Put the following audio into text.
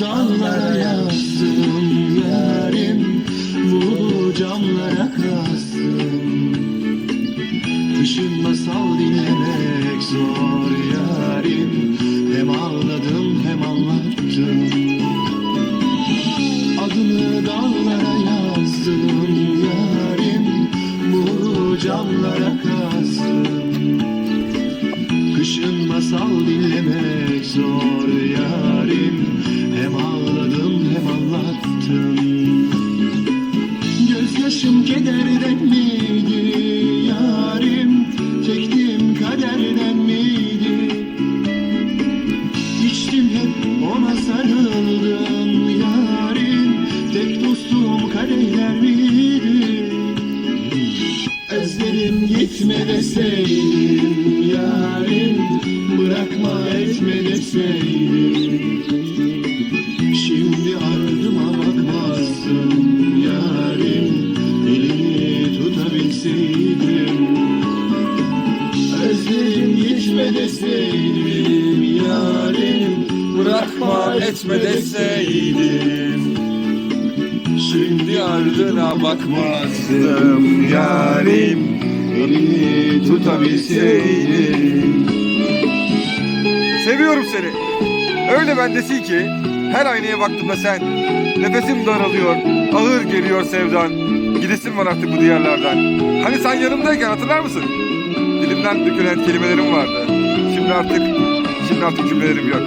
Adını dağlara yazdım yarim Bu camlara kastım Kışın masal dinlemek zor yarim Hem ağladım hem anlattım. Adını dağlara yazdım yarim Bu camlara kastım Kışın masal dinlemek zor ona sarıldım yarim Tek dostum kadehler miydi? Özlerim gitme deseydim yarim Bırakma etme deseydim. Şimdi ardıma bakmazdım yarim Elini tutabilseydim. Özlerim gitme deseydim Bırakma etme deseydim. Şimdi ardına bakmazdım yarim. Elini tutabilseydim. Seviyorum seni. Öyle bendesin ki Her aynaya baktığımda sen Nefesim daralıyor Ağır geliyor sevdan. Gidesim var artık bu diyarlardan. Hani sen yanımdayken hatırlar mısın? Dilimden dökülen kelimelerim vardı. Şimdi artık Şimdi artık cümlelerim yok